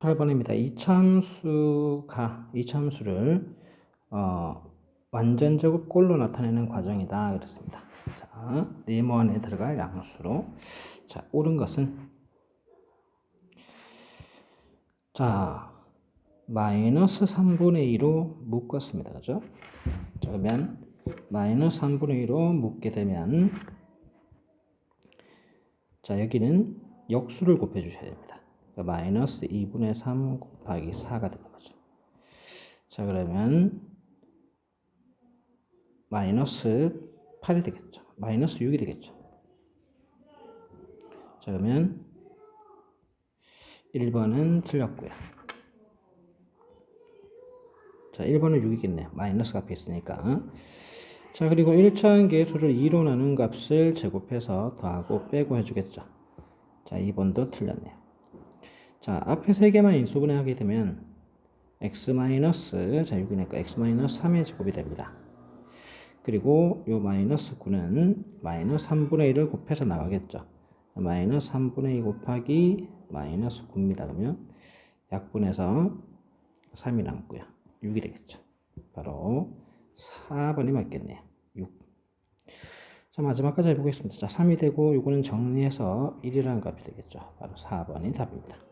8번입니다. 이참수가 이참수를 어, 완전 제곱 꼴로 나타내는 과정이다 그랬습니다. 자, 네모 안에 들어갈 양수로 자, 옳은 것은 자, 마이너스 3분의 2로 묶었습니다. 그죠? 자, 그러면 마이너스 3분의 2로 묶게 되면 자, 여기는 역수를 곱해 주셔야 됩니다. 그러니까 마이너스 2분의 3 곱하기 4가 되는 거죠. 자, 그러면 마이너스 8이 되겠죠. 마이너스 6이 되겠죠. 자, 그러면 1번은 틀렸고요. 자, 1번은 6이겠네요. 마이너스 앞에 있으니까. 자, 그리고 1차원 계수를 2로 나눈 값을 제곱해서 더하고 빼고 해주겠죠. 자, 2번도 틀렸네요. 자, 앞에 세 개만 인수분해 하게 되면 x 마이너스 자, 6이니까 x 마이너스 3의 제곱이 됩니다. 그리고 요 마이너스 9는 마이너스 3분의 1을 곱해서 나가겠죠. 마이너스 3분의 2 곱하기 마이너스 9입니다. 그러면 약분해서 3이 남고요. 6이 되겠죠. 바로 4번이 맞겠네요. 6. 자, 마지막까지 해보겠습니다. 자, 3이 되고, 요거는 정리해서 1이라는 값이 되겠죠. 바로 4번이 답입니다.